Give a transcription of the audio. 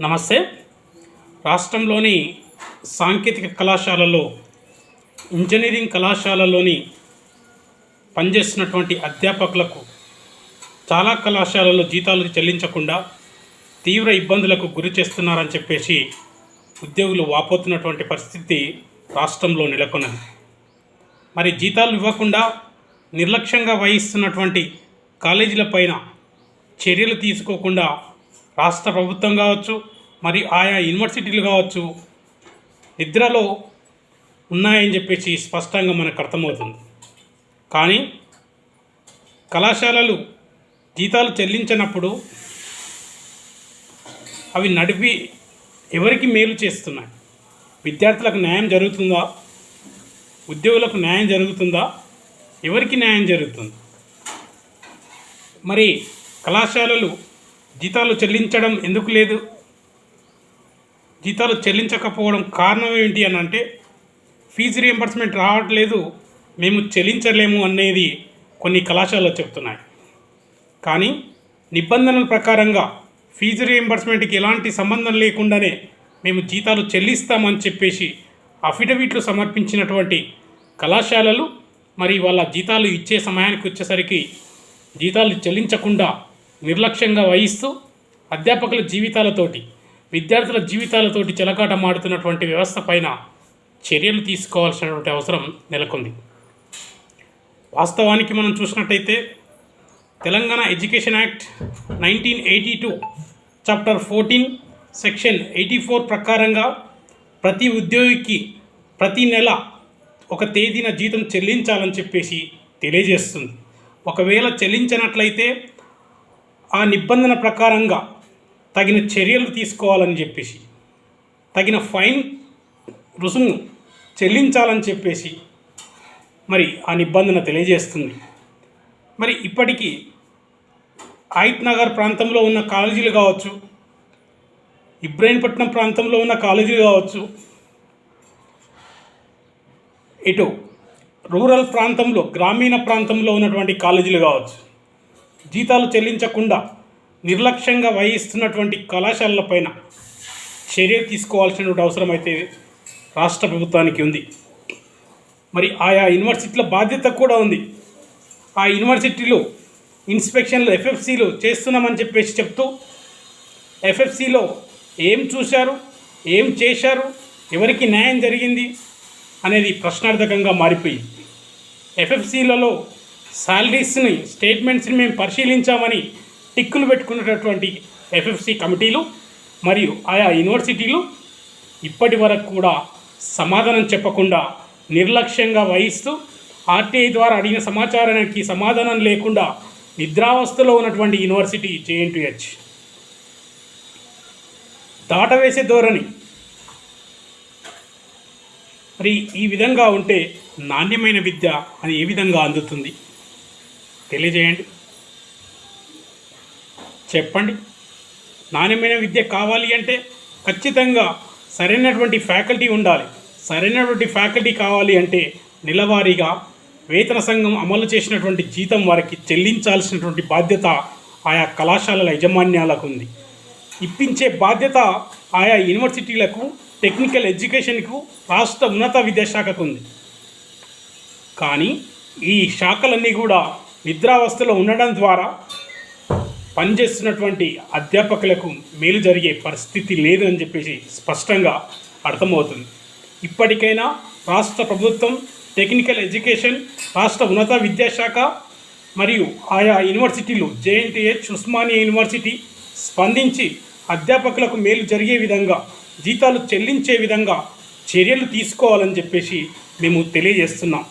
నమస్తే. రాష్ట్రంలోని సాంకేతిక కళాశాలలో ఇంజనీరింగ్ కళాశాలలోని పనిచేస్తున్నటువంటి అధ్యాపకులకు చాలా కళాశాలలో జీతాలు చెల్లించకుండా తీవ్ర ఇబ్బందులకు గురి చేస్తున్నారని చెప్పేసి ఉద్యోగులు వాపోతున్నటువంటి పరిస్థితి రాష్ట్రంలో నెలకొన్నది. మరి జీతాలు ఇవ్వకుండా నిర్లక్ష్యంగా వహిస్తున్నటువంటి కాలేజీల పైన చర్యలు తీసుకోకుండా రాష్ట్ర ప్రభుత్వం కావచ్చు మరి ఆయా యూనివర్సిటీలు కావచ్చు నిద్రలో ఉన్నాయని చెప్పేసి స్పష్టంగా మనకు అర్థమవుతుంది. కానీ కళాశాలలు జీతాలు చెల్లించినప్పుడు అవి నడిపి ఎవరికి మేలు చేస్తున్నాయి? విద్యార్థులకు న్యాయం జరుగుతుందా? ఉద్యోగులకు న్యాయం జరుగుతుందా? ఎవరికి న్యాయం జరుగుతుంది? మరి కళాశాలలు జీతాలు చెల్లించడం ఎందుకు లేదు? జీతాలు చెల్లించకపోవడం కారణం ఏంటి అని అంటే ఫీజు రియంబర్స్మెంట్ రావట్లేదు మేము చెల్లించలేము అనేది కొన్ని కళాశాలలు చెప్తున్నాయి. కానీ నిబంధనల ప్రకారంగా ఫీజు రియంబర్స్మెంట్కి ఎలాంటి సంబంధం లేకుండానే మేము జీతాలు చెల్లిస్తామని చెప్పేసి అఫిడవిట్లు సమర్పించినటువంటి కళాశాలలు మరి వాళ్ళ జీతాలు ఇచ్చే సమయానికి వచ్చేసరికి జీతాలు చెల్లించకుండా నిర్లక్ష్యంగా వహిస్తూ అధ్యాపకుల జీవితాలతోటి విద్యార్థుల జీవితాలతోటి చెలకాటమాడుతున్నటువంటి వ్యవస్థ పైన చర్యలు తీసుకోవాల్సినటువంటి అవసరం నెలకొంది. వాస్తవానికి మనం చూసినట్టయితే Telangana education act nineteen eighty two chapter fourteen section eighty four ప్రకారంగా ప్రతి ఉద్యోగికి ప్రతి నెల ఒక తేదీన జీతం చెల్లించాలని చెప్పేసి తెలియజేస్తుంది. ఒకవేళ చెల్లించినట్లయితే ఆ నిబంధన ప్రకారంగా తగిన చర్యలు తీసుకోవాలని చెప్పేసి తగిన ఫైన్ రుసుము చెల్లించాలని చెప్పేసి మరి ఆ నిబంధన తెలియజేస్తుంది. మరి ఇప్పటికీ ఆయిత్ నగర్ ప్రాంతంలో ఉన్న కాలేజీలు కావచ్చు ఇబ్రాహీంపట్నం ప్రాంతంలో ఉన్న కాలేజీలు కావచ్చు ఇటు రూరల్ ప్రాంతంలో గ్రామీణ ప్రాంతంలో ఉన్నటువంటి కాలేజీలు కావచ్చు జీతాలు చెల్లించకుండా నిర్లక్ష్యంగా వహిస్తున్నటువంటి కళాశాలలపైన చర్య తీసుకోవాల్సినటువంటి అవసరం అయితే రాష్ట్ర ప్రభుత్వానికి ఉంది. మరి ఆయా యూనివర్సిటీల బాధ్యత కూడా ఉంది. ఆ యూనివర్సిటీలు ఇన్స్పెక్షన్లు ఎఫ్ఎఫ్సీలు చేస్తున్నామని చెప్పేసి చెప్తూ ఎఫ్ఎఫ్సీలో ఏం చూశారు ఏం చేశారు ఎవరికి న్యాయం జరిగింది అనేది ప్రశ్నార్థకంగా మారిపోయింది. ఎఫ్ఎఫ్సీలలో శాలరీస్ని స్టేట్మెంట్స్ని మేము పరిశీలించామని టిక్కులు పెట్టుకున్నటువంటి ఎఫ్ఎఫ్సి కమిటీలు మరియు ఆయా యూనివర్సిటీలు ఇప్పటి వరకు కూడా సమాధానం చెప్పకుండా నిర్లక్ష్యంగా వహిస్తూ ఆర్టీఐ ద్వారా అడిగిన సమాచారానికి సమాధానం లేకుండా నిద్రావస్థలో ఉన్నటువంటి యూనివర్సిటీ జేఎన్టీహెచ్ దాటవేసే ధోరణి. మరి ఈ విధంగా ఉంటే నాణ్యమైన విద్య అని ఏ విధంగా అందుతుంది? తెలియజేయండి. చెప్పండి. నాణ్యమైన విద్య కావాలి అంటే ఖచ్చితంగా సరైనటువంటి ఫ్యాకల్టీ ఉండాలి. సరైనటువంటి ఫ్యాకల్టీ కావాలి అంటే నెలవారీగా వేతన సంఘం అమలు చేసినటువంటి జీతం వారికి చెల్లించాల్సినటువంటి బాధ్యత ఆయా కళాశాలల యజమాన్యాలకు ఉంది. ఇప్పించే బాధ్యత ఆయా యూనివర్సిటీలకు టెక్నికల్ ఎడ్యుకేషన్కు రాష్ట్ర ఉన్నత విద్యాశాఖకు ఉంది. కానీ ఈ శాఖలన్నీ కూడా నిద్రావస్థలో ఉండడం ద్వారా పనిచేస్తున్నటువంటి అధ్యాపకులకు మేలు జరిగే పరిస్థితి లేదు అని చెప్పేసి స్పష్టంగా అర్థమవుతుంది. ఇప్పటికైనా రాష్ట్ర ప్రభుత్వం టెక్నికల్ ఎడ్యుకేషన్ రాష్ట్ర ఉన్నత విద్యాశాఖ మరియు ఆయా యూనివర్సిటీలు జేఎన్టీహెచ్ ఉస్మానియా యూనివర్సిటీ స్పందించి అధ్యాపకులకు మేలు జరిగే విధంగా జీతాలు చెల్లించే విధంగా చర్యలు తీసుకోవాలని చెప్పేసి మేము తెలియజేస్తున్నాం.